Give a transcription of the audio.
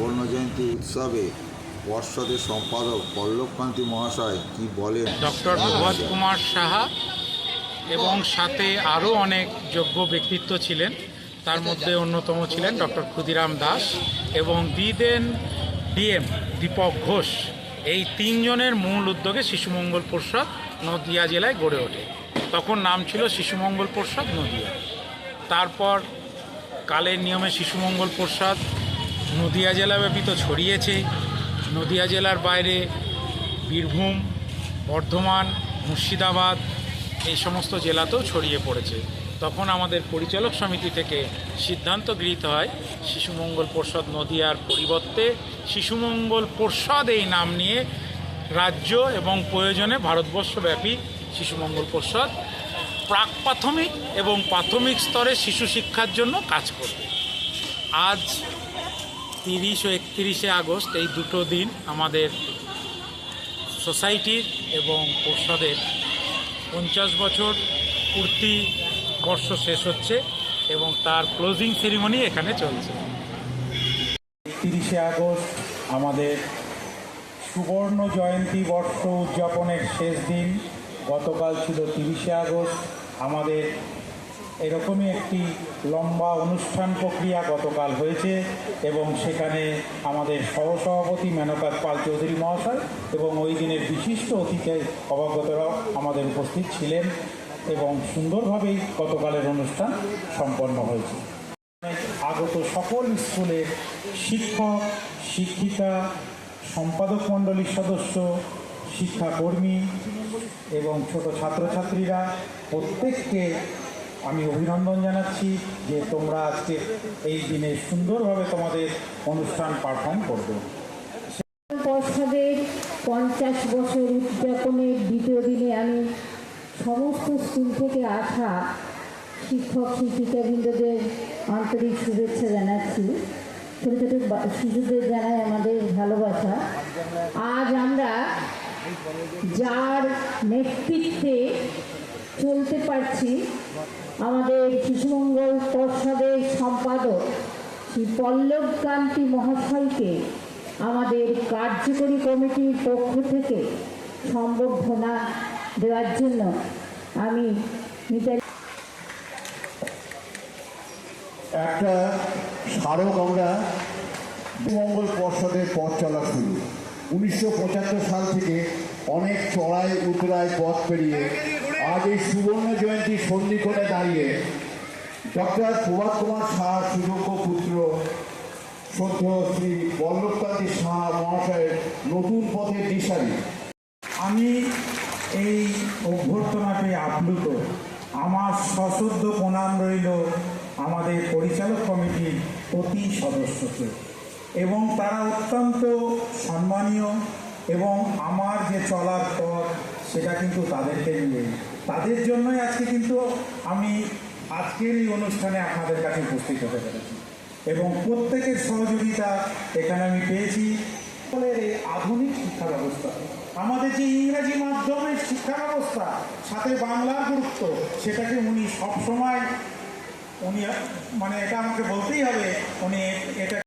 সুবর্ণ জয়ন্তী উৎসবে পর্ষদের সম্পাদক পল্লবকান্তি মহাশয় কি বলেন? ডক্টর প্রভাত কুমার সাহা এবং সাথে আরও অনেক যোগ্য ব্যক্তিত্ব ছিলেন। তার মধ্যে অন্যতম ছিলেন ডক্টর ক্ষুদিরাম দাস এবং বিদেন ডিএম দীপক ঘোষ। এই তিনজনের মূল উদ্যোগে শিশুমঙ্গল পরিষদ নদিয়া জেলায় গড়ে ওঠে। তখন নাম ছিল শিশুমঙ্গল পরিষদ নদিয়া। তারপর কালের নিয়মে শিশুমঙ্গল পরিষদ নদিয়া জেলাব্যাপী তো ছড়িয়েছে। নদিয়া জেলার বাইরে বীরভূম, বর্ধমান, মুর্শিদাবাদ এই সমস্ত জেলাতেও ছড়িয়ে পড়েছে। তখন আমাদের পরিচালক সমিতি থেকে সিদ্ধান্ত গৃহীত হয়, শিশুমঙ্গল পর্ষদ নদিয়ার পরিবর্তে শিশুমঙ্গল পর্ষদ এই নাম নিয়ে রাজ্য এবং প্রয়োজনে ভারতবর্ষব্যাপী শিশুমঙ্গল পর্ষদ প্রাক প্রাথমিক এবং প্রাথমিক স্তরে শিশু শিক্ষার জন্য কাজ করবে। আজ তিরিশ ও একত্রিশে আগস্ট এই দুটো দিন আমাদের সোসাইটির এবং পর্ষদের পঞ্চাশ বছর পূর্তি বর্ষ শেষ হচ্ছে এবং তার ক্লোজিং সেরিমনি এখানে চলছে। তিরিশে আগস্ট আমাদের সুবর্ণ জয়ন্তী বর্ষ উদযাপনের শেষ দিন। গতকাল ছিল তিরিশে আগস্ট। আমাদের এরকমই একটি লম্বা অনুষ্ঠান প্রক্রিয়া গতকাল হয়েছে এবং সেখানে আমাদের সহসভাপতি মেনকাত পাল চৌধুরী মহাশয় এবং ওই দিনের বিশিষ্ট অতিথি অবাগতরাও আমাদের উপস্থিত ছিলেন এবং সুন্দরভাবেই গতকালের অনুষ্ঠান সম্পন্ন হয়েছে। আগত সকল স্কুলের শিক্ষক, শিক্ষিকা, সম্পাদক মণ্ডলীর সদস্য, শিক্ষাকর্মী এবং ছোট ছাত্রছাত্রীরা প্রত্যেককে আমি অভিনন্দন জানাচ্ছি যে তোমরা আজকে এই দিনে সুন্দরভাবে তোমাদের অনুষ্ঠান পারফর্ম করবে। পর্ষদের পঞ্চাশ বছর উদযাপনের দ্বিতীয় দিনে আমি সমস্ত স্কুল থেকে আসা শিক্ষক, শিক্ষিকাবৃন্দদের আন্তরিক শুভেচ্ছা জানাচ্ছি। ছোটো ছোটো শিশুদের জানাই আমাদের ভালোবাসা। আজ আমরা যার নেতৃত্বে চলতে পারছি আমাদের শিশুমঙ্গল পর্ষদের সম্পাদক শ্রী পল্লব কান্তি মহাশয়কে আমাদের কার্যকরী কমিটির পক্ষ থেকে সম্বর্ধনা দেওয়ার জন্য আমি একটা স্মারক আমরা মঙ্গল পর্ষদের পথ চলা শুরু। উনিশশো পঁচাত্তর সাল থেকে অনেক চড়াই উতরায় পথ পেরিয়ে আজ এই সুবর্ণ জয়ন্তী সন্ধিক্ষণে দাঁড়িয়ে ডক্টর প্রভাত কুমার শাহ সুযোগ্য পুত্র শ্রদ্ধ শ্রী বল্লভকান্তি শাহ মহাশয়ের নতুন পথের দিশারি। আমি এই অভ্যর্থনা পেয়ে আপ্লুত। আমার সশ্রদ্ধ প্রণাম রইল আমাদের পরিচালক কমিটির প্রতি সদস্যকে। এবং তারা অত্যন্ত সম্মানীয় এবং আমার যে চলার পথ, সেটা কিন্তু তাদেরকে নিয়ে। তাদের জন্যই আজকে কিন্তু আমি আজকের এই অনুষ্ঠানে আপনাদের কাছে উপস্থিত হতে পেরেছি। এবং প্রত্যেকের সহযোগিতা এখানে আমি পেয়েছি। আধুনিক শিক্ষা ব্যবস্থা, আমাদের যে ইংরেজি মাধ্যমের শিক্ষা ব্যবস্থা, সাথে বাংলার গুরুত্ব, সেটাকে উনি সবসময়, উনি মানে এটা আমাকে বলতেই হবে, উনি এটা